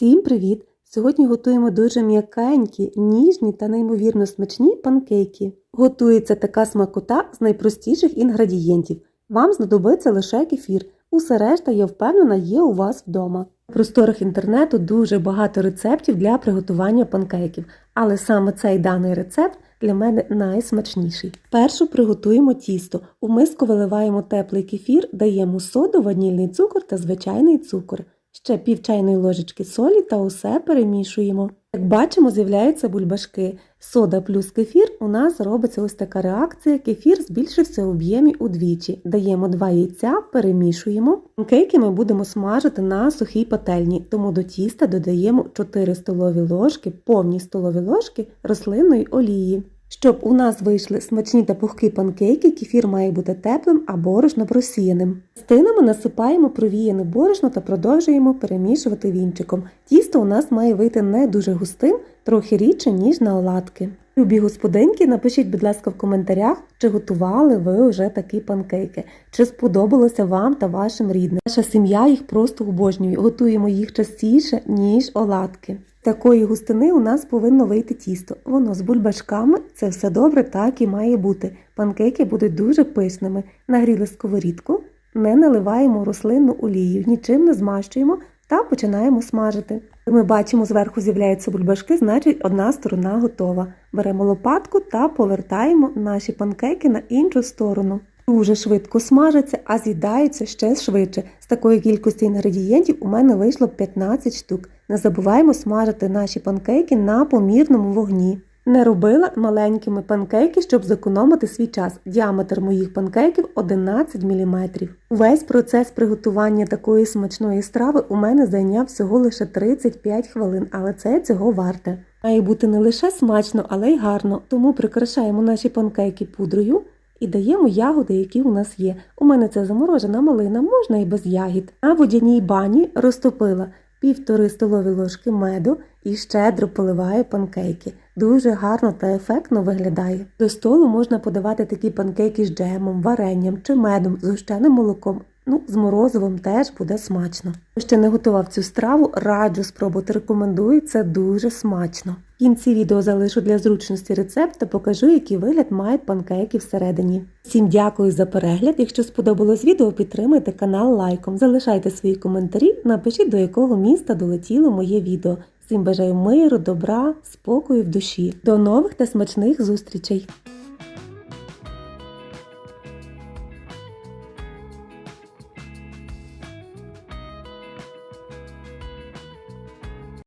Всім привіт! Сьогодні готуємо дуже м'якенькі, ніжні та неймовірно смачні панкейки. Готується така смакота з найпростіших інгредієнтів. Вам знадобиться лише кефір. Усе решта, я впевнена, є у вас вдома. В просторах інтернету дуже багато рецептів для приготування панкейків, але саме цей даний рецепт для мене найсмачніший. Першу приготуємо тісто. У миску виливаємо теплий кефір, даємо соду, ванільний цукор та звичайний цукор. Ще пів чайної ложечки солі та усе перемішуємо. Як бачимо, з'являються бульбашки. Сода плюс кефір у нас робиться ось така реакція. Кефір збільшився у об'ємі удвічі. Даємо 2 яйця, перемішуємо. Панкейки ми будемо смажити на сухій пательні, тому до тіста додаємо 4 столові ложки, повні столові ложки рослинної олії. Щоб у нас вийшли смачні та пухкі панкейки, кефір має бути теплим, а борошно просіяним. Стинами насипаємо провіяне борошно та продовжуємо перемішувати вінчиком. Тісто у нас має вийти не дуже густим, трохи рідше, ніж на оладки. Любі господинки, напишіть, будь ласка, в коментарях, чи готували ви вже такі панкейки, чи сподобалося вам та вашим рідним. Наша сім'я їх просто обожнює, готуємо їх частіше, ніж оладки. Такої густини у нас повинно вийти тісто. Воно з бульбашками, це все добре, так і має бути. Панкейки будуть дуже пишними. Нагріли сковорідку, не наливаємо рослинну олію, нічим не змащуємо та починаємо смажити. Ми бачимо, зверху з'являються бульбашки, значить одна сторона готова. Беремо лопатку та повертаємо наші панкейки на іншу сторону. Дуже швидко смажаться, а з'їдаються ще швидше. З такої кількості інгредієнтів у мене вийшло 15 штук. Не забуваємо смажити наші панкейки на помірному вогні. Не робила маленькими панкейки, щоб зекономити свій час. Діаметр моїх панкейків 11 мм. Весь процес приготування такої смачної страви у мене зайняв всього лише 35 хвилин, але це цього варте. Має бути не лише смачно, але й гарно, тому прикрашаємо наші панкейки пудрою і даємо ягоди, які у нас є. У мене це заморожена малина, можна і без ягід. На водяній бані розтопила півтори столові ложки меду і щедро поливаю панкейки. Дуже гарно та ефектно виглядає. До столу можна подавати такі панкейки з джемом, варенням чи медом, з гущеним молоком. Ну, з морозивом теж буде смачно. Ще не готував цю страву, раджу спробувати, рекомендую, це дуже смачно. В кінці відео залишу для зручності рецепт та покажу, який вигляд мають панкейки всередині. Всім дякую за перегляд. Якщо сподобалось відео, підтримайте канал лайком, залишайте свої коментарі, напишіть до якого міста долетіло моє відео. Всім бажаю миру, добра, спокою в душі. До нових та смачних зустрічей!